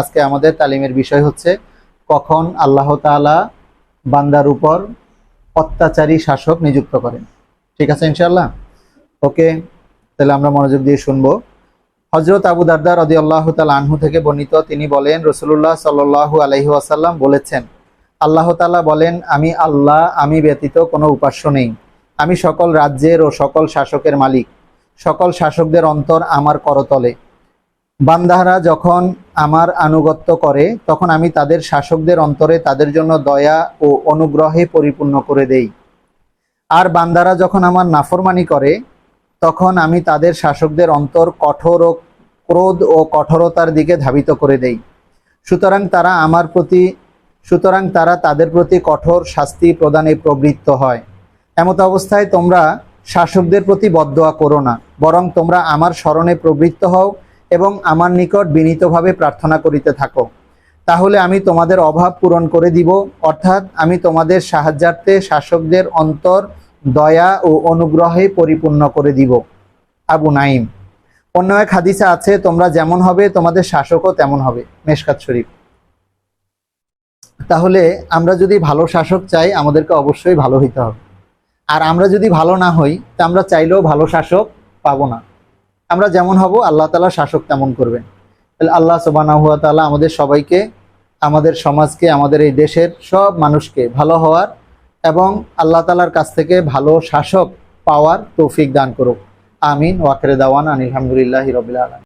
আজকে আমাদের তালিমের বিষয় হচ্ছে কখন আল্লাহ তাআলা বান্দার উপর অত্যাচারী শাসক নিযুক্ত করেন। ঠিক আছে ইনশাল্লাহ ওকে, তাহলে আমরা মনোযোগ দিয়ে শুনব। হজরত আবু দারদা রদি আল্লাহ তাল আনহু থেকে বর্ণিত তিনি বলেন রসুল্লাহ সাল্লু আলহি আসাল্লাম বলেছেন, আল্লাহ তাআলা বলেন, আমি আল্লাহ, আমি ব্যতীত কোনো উপাস্য নেই। আমি সকল রাজ্যের ও সকল শাসকের মালিক। সকল শাসকদের অন্তর আমার করতলে। বান্দাহারা যখন আমার আনুগত্য করে, তখন আমি তাদের শাসকদের অন্তরে তাদের জন্য দয়া ও অনুগ্রহে পরিপূর্ণ করে দেই। আর বান্দারা যখন আমার নাফরমানি করে, তখন আমি তাদের শাসকদের অন্তর কঠোর ও ক্রোধ ও কঠোরতার দিকে ধাবিত করে দেই। সুতরাং তারা আমার প্রতি, সুতরাং তারা তাদের প্রতি কঠোর শাস্তি প্রদানে প্রবৃত্ত হয়। এমত অবস্থায় তোমরা শাসকদের প্রতি বদদোয়া করো না, বরং তোমরা আমার স্মরণে প্রবৃত্ত হও এবং আমার নিকট বিনীতভাবে প্রার্থনা করিতে থাকো। তাহলে আমি তোমাদের অভাব পূরণ করে দিব। অর্থাৎ আমি তোমাদের সাহায্যার্থে শাসকদের অন্তর দয়া ও অনুগ্রহে পরিপূর্ণ করে দিব। আবু নাইম অন্য এক হাদিসে আছে, তোমরা যেমন হবে, তোমাদের শাসকও তেমন হবে। মেশকাত শরীফ। তাহলে আমরা যদি ভালো শাসক চাই, আমাদেরকে অবশ্যই ভালো হইতে হবে। আর আমরা যদি ভালো না হই, তা আমরা চাইলেও ভালো শাসক পাবো না। আমরা যেমন হব, আল্লাহ তালা শাসক তেমন করবেন। তাহলে আল্লাহ সুবানাহুয়া তালা আমাদের সবাইকে, আমাদের সমাজকে, আমাদের এই দেশের সব মানুষকে ভালো হওয়ার এবং আল্লাহ তালার কাছ থেকে ভালো শাসক পাওয়ার তৌফিক দান করুক। আমিন। ওয়াকরে দাওয়ান আলহামদুলিল্লাহ রবিল